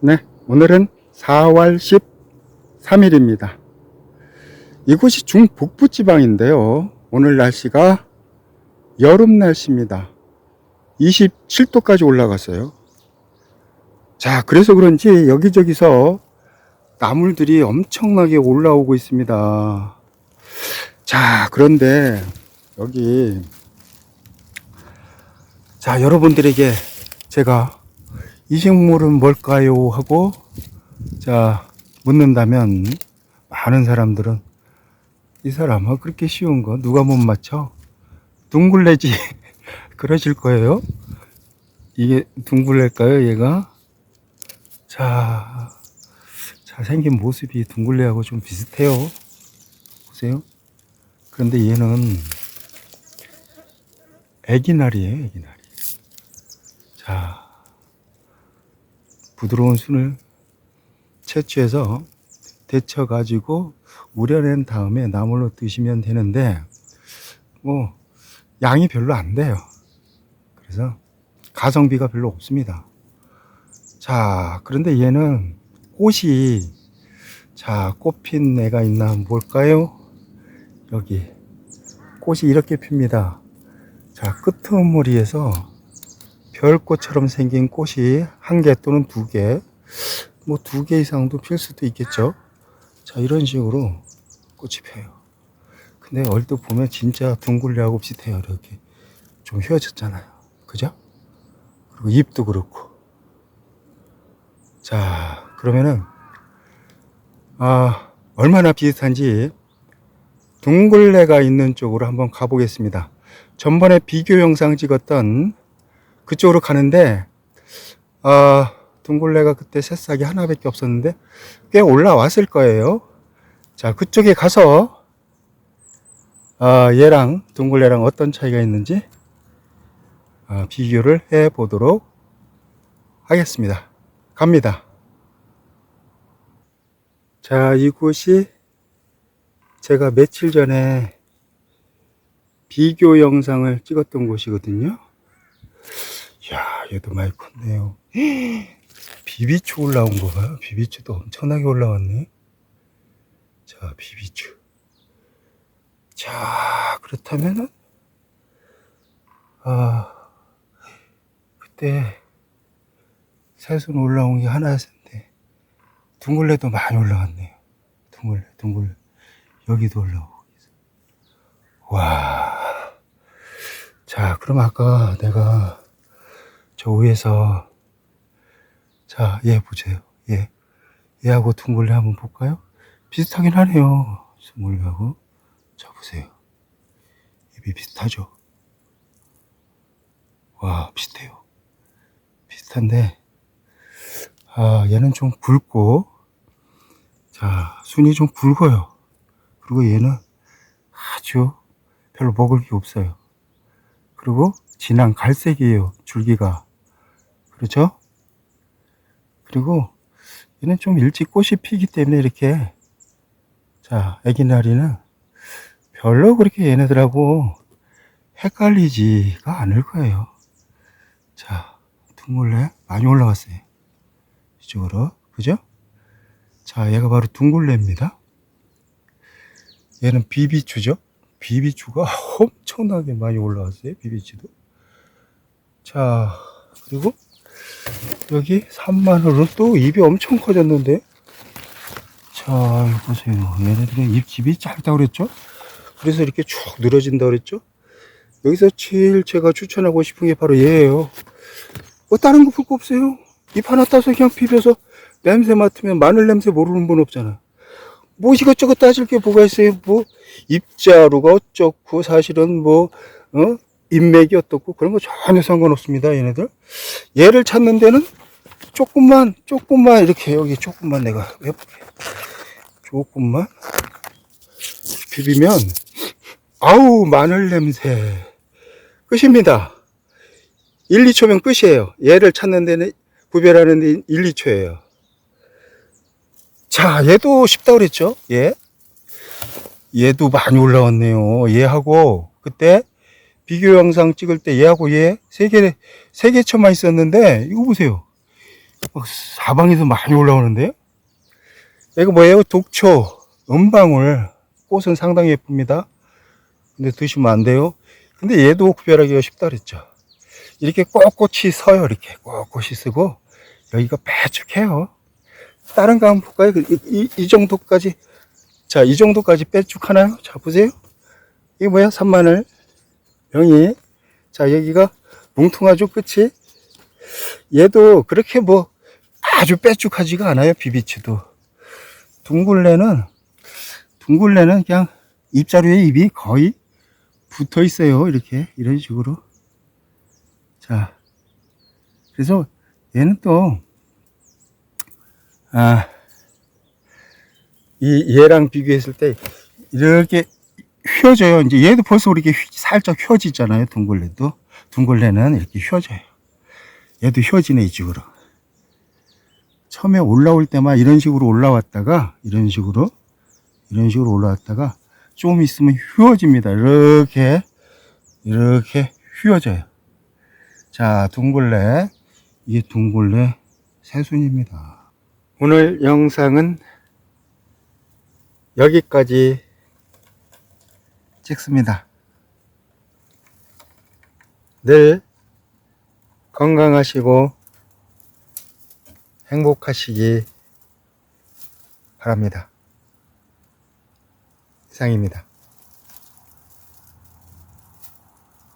네, 오늘은 4월 13일입니다. 이곳이 중북부 지방인데요. 오늘 날씨가 여름 날씨입니다. 27도까지 올라갔어요. 자, 그래서 그런지 여기저기서 나물들이 엄청나게 올라오고 있습니다. 자, 그런데 여기 자, 여러분들에게 제가 이 식물은 뭘까요? 하고 자, 묻는다면 많은 사람들은 이 사람은 그렇게 쉬운 거 누가 못 맞춰? 둥글레지 그러실 거예요. 이게 둥글레일까요, 얘가? 자, 잘생긴 모습이 둥글레하고 좀 비슷해요. 보세요. 그런데 얘는 애기날이에요, 애기날. 자, 부드러운 순을 채취해서 데쳐 가지고 우려낸 다음에 나물로 드시면 되는데, 뭐, 양이 별로 안 돼요. 그래서 가성비가 별로 없습니다. 자, 그런데 얘는 꽃이, 자, 꽃핀 애가 있나 뭘까요? 여기. 꽃이 이렇게 핍니다. 자, 끄트머리에서 별꽃처럼 생긴 꽃이 한 개 또는 두 개, 뭐 두 개 이상도 필 수도 있겠죠. 자, 이런 식으로 꽃이 펴요. 근데 얼핏 보면 진짜 둥글레하고 비슷해요. 이렇게 좀 휘어졌잖아요. 그죠? 그리고 잎도 그렇고. 자, 그러면은, 아, 얼마나 비슷한지 둥글레가 있는 쪽으로 한번 가보겠습니다. 전번에 비교 영상 찍었던 그쪽으로 가는데, 아, 둥글레가 그때 새싹이 하나밖에 없었는데, 꽤 올라왔을 거예요. 자, 그쪽에 가서, 아, 얘랑 둥글레랑 어떤 차이가 있는지, 아, 비교를 해 보도록 하겠습니다. 갑니다. 자, 이곳이 제가 며칠 전에 비교 영상을 찍었던 곳이거든요. 얘도 많이 컸네요. 비비추 올라온 거 봐요. 비비추도 엄청나게 올라왔네. 자, 비비추. 자, 그렇다면은, 아, 그때 새순 올라온 게 하나였는데, 둥글레도 많이 올라왔네요. 둥글레, 둥글레. 여기도 올라오고 있어. 와. 자, 그럼 아까 내가 저 위에서 자, 얘 보세요. 얘. 얘하고 둥글레 한번 볼까요? 비슷하긴 하네요. 둥글레하고. 자, 보세요. 입이 비슷하죠? 와, 비슷해요. 비슷한데, 아, 얘는 좀 굵고, 자, 순이 좀 굵어요. 그리고 얘는 아주 별로 먹을 게 없어요. 그리고 진한 갈색이에요. 줄기가. 그렇죠? 그리고 얘는 좀 일찍 꽃이 피기 때문에 이렇게 자, 애기나리는 별로 그렇게 얘네들하고 헷갈리지가 않을 거예요. 자, 둥글레 많이 올라왔어요. 이쪽으로. 그죠? 자, 얘가 바로 둥글레입니다. 얘는 비비추죠? 비비추가 엄청나게 많이 올라왔어요. 비비추도. 자, 그리고 여기 3만원은 또 입이 엄청 커졌는데. 자, 보세요. 얘네들은 입집이 짧다고 그랬죠? 그래서 이렇게 쭉 늘어진다고 그랬죠? 여기서 제일 제가 추천하고 싶은 게 바로 얘예요. 뭐 다른 거 볼 거 없어요. 잎 하나 따서 그냥 비벼서 냄새 맡으면 마늘 냄새 모르는 분 없잖아. 뭐 이것저것 따질 게 뭐가 있어요? 뭐 입자루가 어쩌고 사실은 뭐 어? 인맥이 어떻고 그런 거 전혀 상관없습니다. 얘네들. 얘를 찾는 데는 조금만 조금만 이렇게 여기 조금만 내가. 조금만 비비면 아우 마늘 냄새 끝입니다. 1, 2초면 끝이에요. 얘를 찾는 데는 구별하는 데 1, 2초예요. 자, 얘도 쉽다 그랬죠? 얘. 얘도 많이 올라왔네요. 얘하고 그때 비교 영상 찍을 때 얘하고 얘 세 개, 세개 쳐만 있었는데 이거 보세요. 어, 사방에서 많이 올라오는데요? 이거 뭐예요? 독초, 은방울. 꽃은 상당히 예쁩니다. 근데 드시면 안 돼요. 근데 얘도 구별하기가 쉽다 그랬죠. 이렇게 꼿꼿이 서요. 이렇게 꼿꼿이 쓰고 여기가 빼쭉해요. 다른 볼까요? 그, 이, 이, 이 정도까지 자, 이 정도까지 빼쭉 하나요? 자, 보세요. 이게 뭐야? 산마늘 병이 자, 여기가 뭉퉁하죠, 끝이? 얘도 그렇게 뭐 아주 빼쭉하지가 않아요, 비비치도. 둥글레는, 둥글레는 그냥 입자루에 입이 거의 붙어 있어요, 이렇게, 이런 식으로. 자, 그래서 얘는 또, 아, 이 얘랑 비교했을 때 이렇게 휘어져요. 이제 얘도 벌써 이렇게 휘- 살짝 휘어지잖아요. 둥글레도. 둥글레는 이렇게 휘어져요. 얘도 휘어지네, 이쪽으로. 처음에 올라올 때만 이런 식으로 올라왔다가, 이런 식으로, 이런 식으로 올라왔다가, 좀 있으면 휘어집니다. 이렇게, 이렇게 휘어져요. 자, 둥글레. 이게 둥글레 새순입니다. 오늘 영상은 여기까지 찍습니다. 늘 건강하시고 행복하시기 바랍니다. 이상입니다.